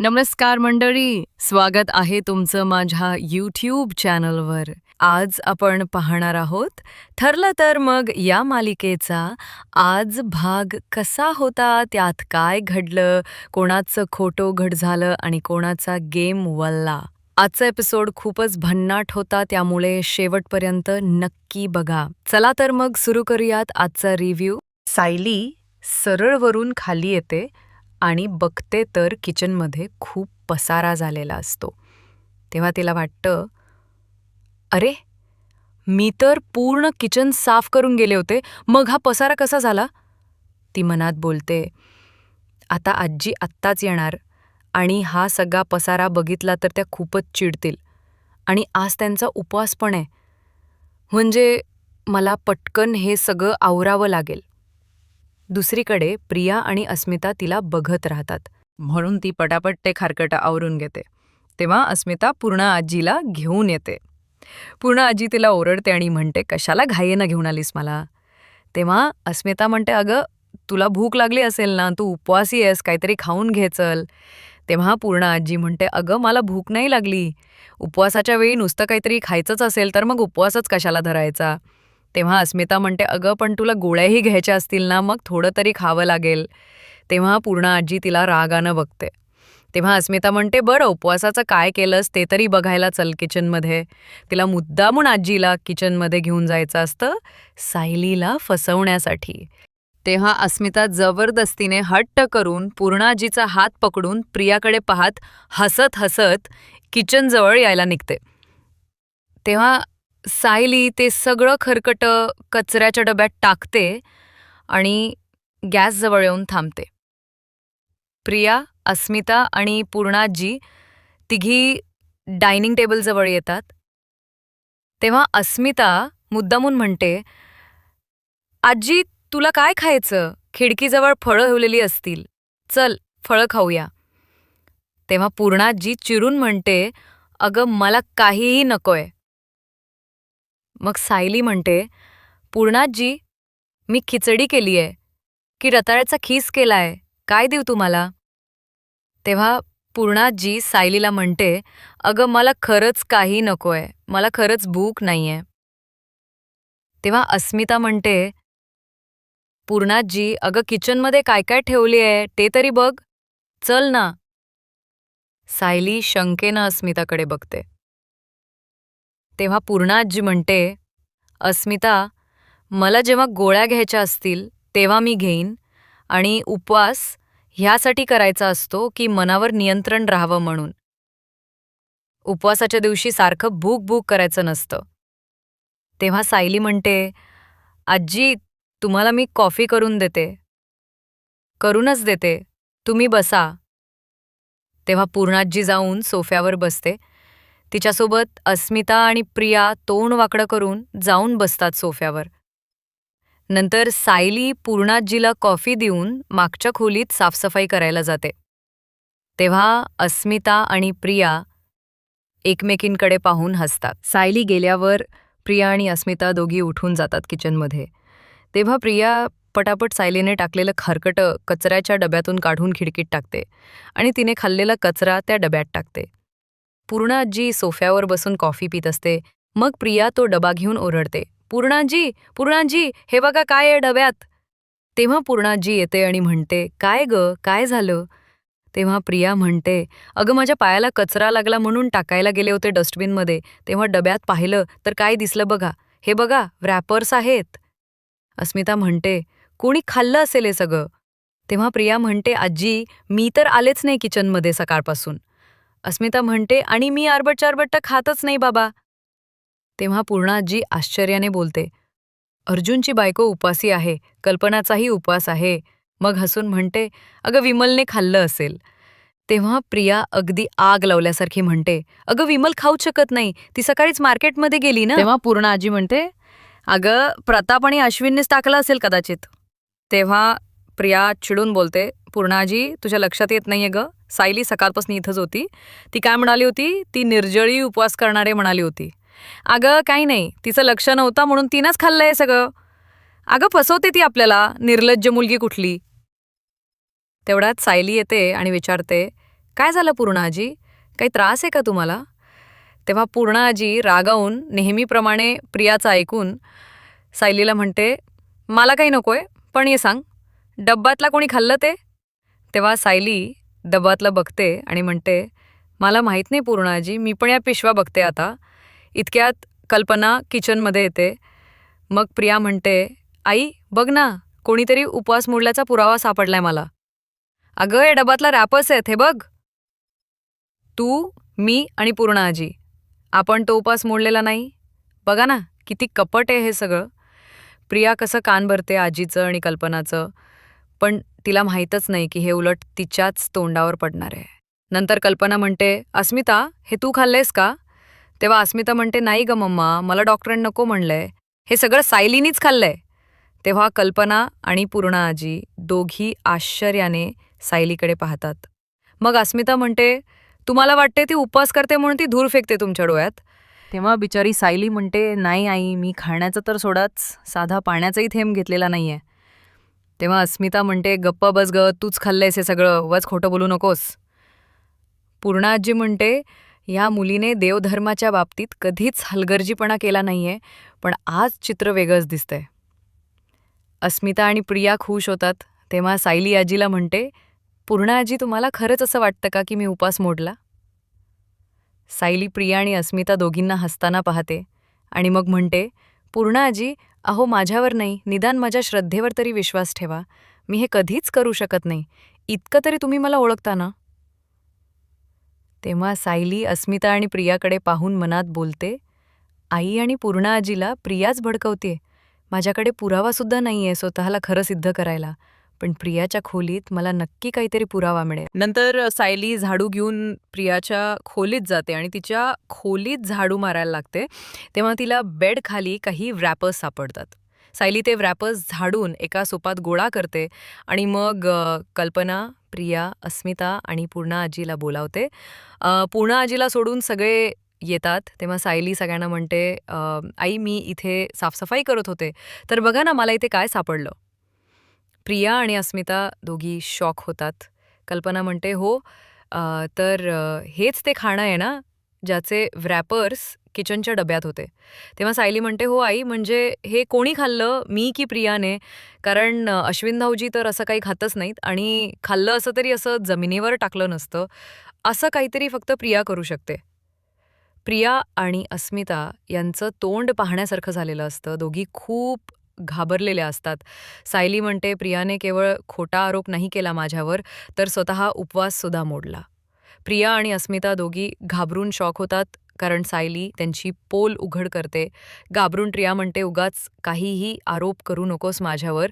नमस्कार मंडळी स्वागत आहे तुमचं माझ्या यूट्यूब चॅनलवर आज आपण पाहणार आहोत ठरलं तर मग या मालिकेचा आज भाग कसा होता त्यात काय घडलं कोणाचं खोटं घड झालं आणि कोणाचा गेम वल्ला आजचा एपिसोड खूपच भन्नाट होता त्यामुळे शेवटपर्यंत नक्की बघा. चला तर मग सुरू करूयात आजचा रिव्ह्यू सायली सरळवरून खाली येते आणि बघते तर किचनमध्ये खूप पसारा झालेला असतो. तेव्हा तिला वाटतं अरे मी तर पूर्ण किचन साफ करून गेले होते मग हा पसारा कसा झाला? ती मनात बोलते आता आजी आत्ताच येणार आणि हा सगळा पसारा बघितला तर त्या खूपच चिडतील आणि आज त्यांचा उपवास पण आहे. म्हणजे मला पटकन हे सगळं आवरावं लागेल. दुसरीकडे प्रिया आणि अस्मिता तिला बघत राहतात. म्हणून ती पटापट ते खारकटा आवरून घेते. तेव्हा अस्मिता पूर्ण आजीला घेऊन येते. पूर्ण आजी तिला ओरडते आणि म्हणते कशाला घाईनं घेऊन आलीस मला? तेव्हा अस्मिता म्हणते अगं तुला भूक लागली असेल ना तू उपवासी आहेस काहीतरी खाऊन घे चल. तेव्हा पूर्ण आजी म्हणते अगं मला भूक नाही लागली. उपवासाच्या वेळी नुसतं काहीतरी खायचंच असेल तर मग उपवासच कशाला धरायचा? तेव्हा अस्मिता म्हणते अगं पण तुला गोळ्याही घ्यायच्या असतील ना मग थोडं तरी खावं लागेल. तेव्हा पूर्ण आजी तिला रागानं बघते. तेव्हा अस्मिता म्हणते बरं उपवासाचं काय केलंस ते तरी बघायला चल किचनमध्ये. तिला मुद्दामून आजीला किचनमध्ये घेऊन जायचं असतं सायलीला फसवण्यासाठी. तेव्हा अस्मिता जबरदस्तीने हट्ट करून पूर्णाजीचा हात पकडून प्रियाकडे पाहत हसत हसत किचनजवळ यायला निघते. तेव्हा सायली ते सगळं खरकटं कचऱ्याच्या डब्यात टाकते आणि गॅसजवळ येऊन थांबते. प्रिया अस्मिता आणि पूर्णाजी तिघी डायनिंग टेबलजवळ येतात. तेव्हा अस्मिता मुद्दामून म्हणते आजी तुला काय खायचं? खिडकीजवळ फळं ठेवलेली असतील. चल फळं खाऊया. तेव्हा पूर्णाजी चिरून म्हणते अगं मला काहीही नकोय. मग सायली म्हणते पूर्णाजी मी खिचडी केली आहे की रताळ्याचा खीस केलाय काय देऊ तुम्हाला? तेव्हा पूर्णाजी सायलीला म्हणते अगं मला खरंच काही नकोय मला खरंच भूक नाहीये. तेव्हा अस्मिता म्हणते पूर्णाजी अगं किचनमध्ये काय काय ठेवली आहे ते तरी बघ चल ना. सायली शंकेनं अस्मिताकडे बघते. तेव्हा पूर्णाजी म्हणते अस्मिता मला जेव्हा गोळ्या घ्यायच्या असतील तेव्हा मी घेईन आणि उपवास ह्यासाठी करायचा असतो की मनावर नियंत्रण राहावं म्हणून. उपवासाच्या दिवशी सारखं भूक भूक करायचं नसतं. तेव्हा सायली म्हणते आजी तुम्हाला मी कॉफी करून देते. करूनच देते. तुम्ही बसा. तेव्हा पूर्णाजी जाऊन सोफ्यावर बसते. तिच्यासोबत अस्मिता आणि प्रिया तोंड वाकडं करून जाऊन बसतात सोफ्यावर. नंतर सायली पूर्णाजीला कॉफी देऊन मागच्या खोलीत साफसफाई करायला जाते. तेव्हा अस्मिता आणि प्रिया एकमेकींकडे पाहून हसतात. सायली गेल्यावर प्रिया आणि अस्मिता दोघी उठून जातात किचनमध्ये. तेव्हा प्रिया पटापट सायलीने टाकलेलं खरकटं कचऱ्याच्या डब्यातून काढून खिडकीत टाकते आणि तिने खाल्लेला कचरा त्या डब्यात टाकते. पूर्णाजी सोफ्यावर बसून कॉफी पित असते. मग प्रिया तो डबा घेऊन ओरडते. पूर्णाजी पूर्णाजी हे बघा काय आहे डब्यात? तेव्हा पूर्णाजी येते आणि म्हणते काय ग काय झालं? तेव्हा प्रिया म्हणते अगं माझ्या पायाला कचरा लागला म्हणून टाकायला गेले होते डस्टबिनमध्ये. तेव्हा डब्यात पाहिलं तर काय दिसलं बघा. हे बघा रॅपर्स आहेत. अस्मिता म्हणते कोणी खाल्लं असेल हे सगळं? तेव्हा प्रिया म्हणते आजी मी तर आलेच नाही किचनमध्ये सकाळपासून. अस्मिता म्हणते आणि मी आरबट चारबट खातच नाही बाबा. तेव्हा पूर्णाजी आश्चर्याने बोलते अर्जुनची बायको उपासी आहे कल्पनाचाही उपवास आहे. मग हसून म्हणते अगं विमलने खाल्लं असेल. तेव्हा प्रिया अगदी आग लावल्यासारखी म्हणते अगं विमल खाऊ शकत नाही ती सकाळीच मार्केटमध्ये गेली ना. तेव्हा पूर्ण आजी म्हणते अगं प्रताप आणि अश्विननेच टाकलं असेल कदाचित. तेव्हा प्रिया चिडून बोलते पूर्णाजी तुझ्या लक्षात येत नाहीये ग. सायली सकाळपासून इथंच होती. ती काय म्हणाली होती? ती निर्जळी उपवास करणारे म्हणाली होती. अगं काही नाही. तिचं लक्ष नव्हतं म्हणून तिनंच खाल्लंय सगळं. अगं फसवते ती आपल्याला. निर्लज्ज मुलगी कुठली? तेवढ्यात सायली येते आणि विचारते काय झालं पूर्णाजी? काही त्रास आहे का तुम्हाला? तेव्हा पूर्णाजी रागावून नेहमीप्रमाणे प्रियाचं ऐकून सायलीला म्हणते मला काही नकोय पण ये सांग. डब्यातला कोणी खाल्लं ते? तेव्हा सायली डब्यातलं बघते आणि म्हणते मला माहीत नाही पूर्णाजी मी पण या पिशव्या बघते आता. इतक्यात कल्पना किचनमध्ये येते. मग प्रिया म्हणते आई बघ ना कोणीतरी उपवास मोडल्याचा पुरावा सापडलाय मला. अगं या डब्यातला रॅपर्स आहेत हे बघ. तू मी आणि पूर्णा आजी. आपण तो उपास मोडलेला नाही. बघा ना किती कपट आहे हे सगळं. प्रिया कसं कान भरते आजीचं आणि कल्पनाचं. पण तिला माहीतच नाही की हे उलट तिच्याच तोंडावर पडणार आहे. नंतर कल्पना म्हणते अस्मिता हे तू खाल्लेस का? तेव्हा अस्मिता म्हणते नाही ग मम्मा मला डॉक्टरांनी नको म्हणलंय. हे सगळं सायलीनीच खाल्लंय. तेव्हा कल्पना आणि पूर्णा आजी दोघी आश्चर्याने सायलीकडे पाहतात. मग अस्मिता म्हणते तुम्हाला वाटते ती उपवास करते म्हणून ती धूर फेकते तुमच्या डोळ्यात? तेव्हा बिचारी सायली म्हणते नाही आई मी खाण्याचं तर सोडाच. साधा पाण्याचाही थेंब घेतलेला नाहीये. तेव्हा अस्मिता म्हणते गप्प बस ग तूच खाल्लंयस हे सगळं वच खोटं बोलू नकोस. पूर्णा आजी म्हणते ह्या मुलीने देवधर्माच्या बाबतीत कधीच हलगर्जीपणा केला नाहीये पण आज चित्र वेगळंच दिसतंय. अस्मिता आणि प्रिया खुश होतात तेव्हा सायली आजीला म्हणते पूर्णा आजी तुम्हाला खरंच असं वाटतं का की मी उपास मोडला? सायली प्रिया आणि अस्मिता दोघींना हसताना पाहते आणि मग म्हणते पूर्णा आजी अहो माझ्यावर नाही निदान माझ्या श्रद्धेवर तरी विश्वास ठेवा. मी हे कधीच करू शकत नाही. इतकं तरी तुम्ही मला ओळखता ना? तेव्हा सायली अस्मिता आणि प्रियाकडे पाहून मनात बोलते आई आणि पूर्णा आजीला प्रियाच भडकवते माझ्याकडे पुरावासुद्धा नाहीये स्वतःला खरं सिद्ध करायला. पण प्रियाच्या खोलीत मला नक्की काहीतरी पुरावा मिळेल. नंतर सायली झाडू घेऊन प्रियाच्या खोलीत जाते आणि तिच्या खोलीत झाडू मारायला लागते. तेव्हा तिला बेडखाली काही व्रॅपर्स सापडतात. सायली ते रॅपर्स झाडून एका सोपात गोळा करते आणि मग कल्पना प्रिया अस्मिता आणि पूर्णा आजीला बोलावते. पूर्णा आजीला सोडून सगळे येतात. तेव्हा सायली सगळ्यांना म्हणते आई मी इथे साफसफाई करत होते. तर बघा ना मला इथे काय सापडलं. प्रिया आणि अस्मिता दोघी शॉक होतात. कल्पना म्हणते हो तर हेच ते खाणं आहे ना ज्याचे व्रॅपर्स किचनच्या डब्यात होते. तेव्हा सायली म्हणते हो आई म्हणजे हे कोणी खाल्लं मी की प्रियाने? कारण अश्विन भाऊजी तर असं काही खातच नाहीत आणि खाल्लं असं तरी असं जमिनीवर टाकलं नसतं. असं काहीतरी फक्त प्रिया करू शकते. प्रिया आणि अस्मिता यांचं तोंड पाहण्यासारखं झालेलं असतं. दोघी खूप घाबरलेल्या असतात. सायली म्हणते प्रियाने केवळ खोटा आरोप नाही केला माझ्यावर तर स्वतः उपवाससुद्धा मोडला. प्रिया आणि अस्मिता दोघी घाबरून शॉक होतात कारण सायली त्यांची पोल उघड करते. घाबरून प्रिया म्हणते उगाच काहीही आरोप करू नकोस माझ्यावर.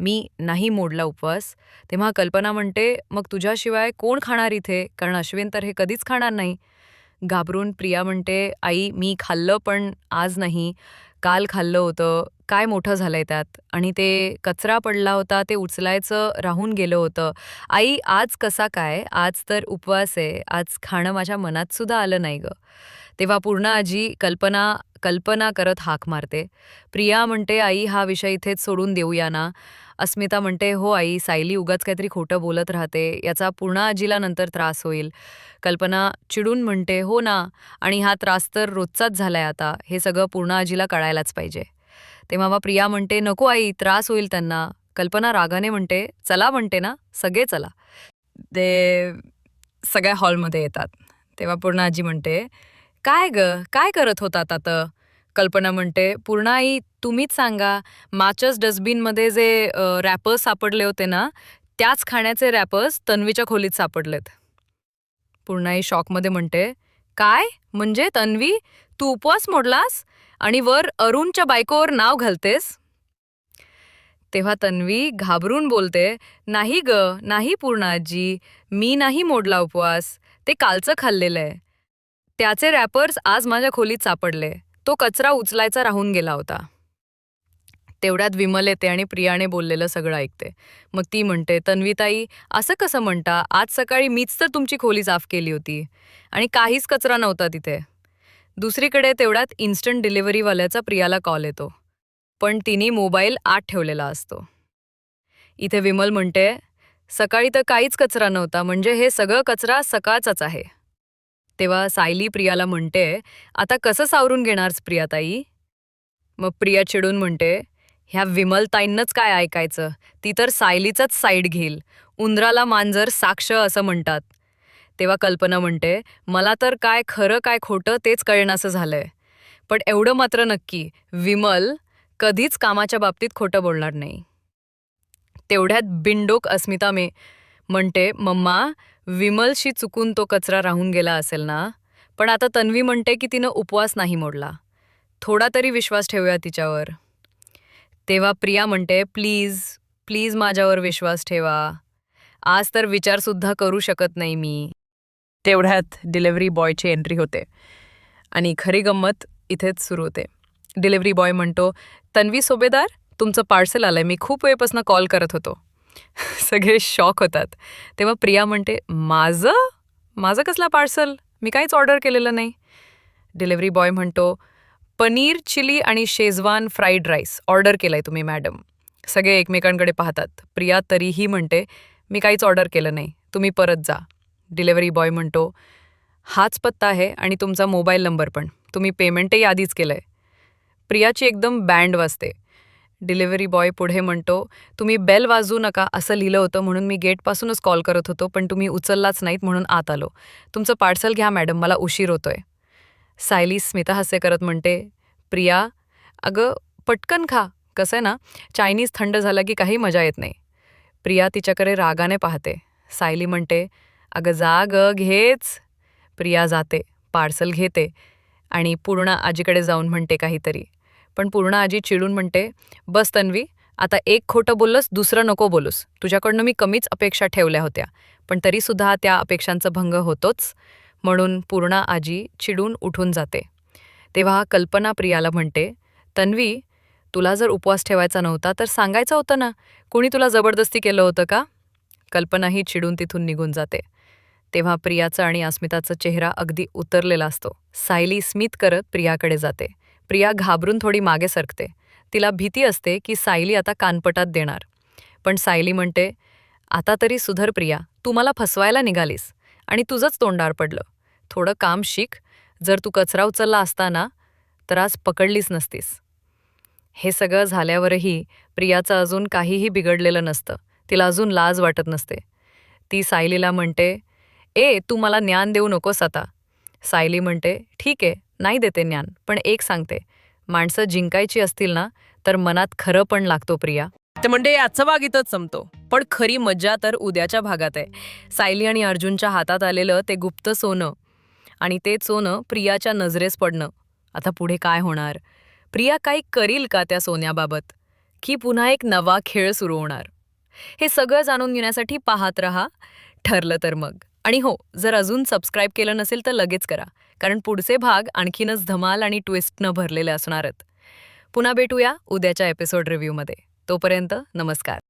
मी नाही मोडला उपवास. तेव्हा कल्पना म्हणते मग तुझ्याशिवाय कोण खाणार इथे? कारण अश्विन तर हे कधीच खाणार नाही. घाबरून प्रिया म्हणते आई मी खाल्लं पण आज नाही. काल खाल्लं होतं काय मोठं झालंय त्यात? आणि ते कचरा पडला होता ते उचलायचं राहून गेलं होतं. आई आज कसा काय? आज तर उपवास आहे. आज खाणं माझ्या मनात सुद्धा आलं नाही गं. तेव्हा पूर्ण आजी कल्पना कल्पना करत हाक मारते. प्रिया म्हणते आई हा विषय इथेच सोडून देऊया ना. अस्मिता म्हणते हो आई सायली उगाच काहीतरी खोटं बोलत राहते याचा पुन्हा आजीला नंतर त्रास होईल. कल्पना चिडून म्हणते हो ना आणि हा त्रास तर रोजचाच झालाय आता हे सगळं पूर्ण आजीला कळायलाच पाहिजे. तेव्हा मग प्रिया म्हणते नको आई त्रास होईल त्यांना. कल्पना रागाने म्हणते चला म्हणते ना सगळे चला. ते सगळ्या हॉलमध्ये येतात. तेव्हा पूर्ण आजी म्हणते काय ग काय करत होतात आता? कल्पना म्हणते पूर्ण आई तुम्हीच सांगा माचस डस्टबिनमध्ये जे रॅपर्स सापडले होते ना त्याच खाण्याचे रॅपर्स तन्वीच्या खोलीत सापडलेत. पूर्णाई शॉकमध्ये म्हणते काय? म्हणजे तन्वी तू उपवास मोडलास? आणि वर अरुणच्या बायकोवर नाव घालतेस? तेव्हा तन्वी घाबरून बोलते नाही ग नाही पूर्ण आजी मी नाही मोडला उपवास ते कालचं खाल्लेलं आहे. त्याचे रॅपर्स आज माझ्या खोलीत सापडले. तो कचरा उचलायचा राहून गेला होता. तेवढ्यात विमल येते आणि प्रियाने बोललेलं सगळं ऐकते. मग ती म्हणते तन्वीताई असं कसं म्हणता? आज सकाळी मीच तर तुमची खोली साफ केली होती आणि काहीच कचरा नव्हता तिथे. दुसरीकडे तेवढ्यात इन्स्टंट डिलिव्हरीवाल्याचा प्रियाला कॉल येतो. पण तिने मोबाईल आत ठेवलेला असतो. इथे विमल म्हणते सकाळी तर काहीच कचरा नव्हता म्हणजे हे सगळं कचरा सकाळचाच आहे. तेव्हा सायली प्रियाला म्हणते आता कसं सावरून घेणारच प्रियाताई मग प्रिया चिडून म्हणते ह्या विमलताईंनंच काय ऐकायचं? ती तर सायलीचाच साईड घेईल. उंदराला मांजर साक्ष असं म्हणतात. तेव्हा कल्पना म्हणते मला तर काय खरं काय खोटं तेच कळेनासं झालंय. पण एवढं मात्र नक्की विमल कधीच कामाच्या बाबतीत खोटं बोलणार नाही. तेवढ्यात बिंडोक अस्मिता मे म्हणते मम्मा विमलशी चुकून तो कचरा राहून गेला असेल ना? पण आता तन्वी म्हणते की तिनं उपवास नाही मोडला. थोडा तरी विश्वास ठेवूया तिच्यावर. तेव्हा प्रिया म्हणते प्लीज प्लीज माझ्यावर विश्वास ठेवा. आज तर विचारसुद्धा करू शकत नाही मी. तेवढ्यात डिलेव्हरी बॉयची एंट्री होते. आणि खरी गंमत इथेच सुरू होते. डिलेव्हरी बॉय म्हणतो तन्वी सोबेदार तुमचं पार्सल आलंय. मी खूप वेळपासून कॉल करत होतो. सगळे शॉक होतात. तेव्हा प्रिया म्हणते माझं? माझं कसला पार्सल मी काहीच ऑर्डर केलेलं नाही. डिलेव्हरी बॉय म्हणतो पनीर चिली आणि शेजवान फ्राईड राईस ऑर्डर केलाय तुम्ही मॅडम सगळे एकमेकांकडे पाहतात. प्रिया तरीही म्हणते मी काहीच ऑर्डर केलं नाही. तुम्ही परत जा. डिलेव्हरी बॉय म्हणतो हाच पत्ता आहे आणि तुमचा मोबाईल नंबर पण. तुम्ही पेमेंटही आधीच केलंय. प्रियाची एकदम बँड वाजते. डिलिव्हरी बॉय पुढे म्हणतो तुम्ही बेल वाजू नका असं लिहिलं होतं म्हणून मी गेटपासूनच कॉल करत होतो पण तुम्ही उचललाच नाहीत म्हणून आत आलो. तुमचं पार्सल घ्या मॅडम मला उशीर होतोय. सायली स्मितहास्य करत म्हणते प्रिया अगं पटकन खा कसं आहे ना चायनीज थंड झालं की काही मजा येत नाही. प्रिया तिच्याकडे रागाने पाहते. सायली म्हणते अगं जा ग घेच. प्रिया जाते पार्सल घेते आणि पूर्ण आजीकडे जाऊन म्हणते काहीतरी. पण पूर्ण आजी चिडून म्हणते बस तन्वी आता एक खोटं बोललंस दुसरं नको बोलूस. तुझ्याकडनं मी कमीच अपेक्षा ठेवल्या होत्या पण तरीसुद्धा त्या अपेक्षांचा भंग होतोच. म्हणून पूर्णा आजी चिडून उठून जाते. तेव्हा कल्पना प्रियाला म्हणते तन्वी तुला जर उपवास ठेवायचा नव्हता तर सांगायचं होतं ना कोणी तुला जबरदस्ती केलं होतं का? कल्पनाही चिडून तिथून निघून जाते. तेव्हा प्रियाचा आणि अस्मिताचा चेहरा अगदी उतरलेला असतो. सायली स्मित करत प्रियाकडे जाते. प्रिया घाबरून थोडी मागे सरकते. तिला भीती असते की सायली आता कानपटात देणार. पण सायली म्हणते आता तरी सुधर प्रिया तू मला फसवायला निघालीस आणि तुझंच तोंडार पडलं थोडं काम शिक. जर तू कचरा उचलला असताना तर आज पकडलीच नसतीस. हे सगळं झाल्यावरही प्रियाचं अजून काहीही बिघडलेलं नसतं. तिला अजून लाज वाटत नसते. ती सायलीला म्हणते ए तू मला ज्ञान देऊ नकोस आता. सायली म्हणते ठीक आहे नाही देते ज्ञान पण एक सांगते. माणसं जिंकायची असतील ना तर मनात खरं पण लागतो प्रिया. ते म्हणजे आजचा भाग इथंच संपतो. पण खरी मज्जा तर उद्याच्या भागात आहे. सायली आणि अर्जुनच्या हातात आलेलं ते गुप्त सोनं आणि ते सोनं प्रियाच्या नजरेस पडणं. आता पुढे काय होणार? प्रिया काही करील का त्या सोन्याबाबत? की पुन्हा एक नवा खेळ सुरू होणार? हे सगळं जाणून घेण्यासाठी पाहत रहा. ठरलं तर मग. आणि हो जर अजून सबस्क्राईब केलं नसेल तर लगेच करा. कारण पुढचे भाग आणखीनच धमाल आणि ट्विस्टनं भरलेले असणार आहेत. पुन्हा भेटूया उद्याच्या एपिसोड रिव्ह्यूमध्ये. तोपर्यंत नमस्कार.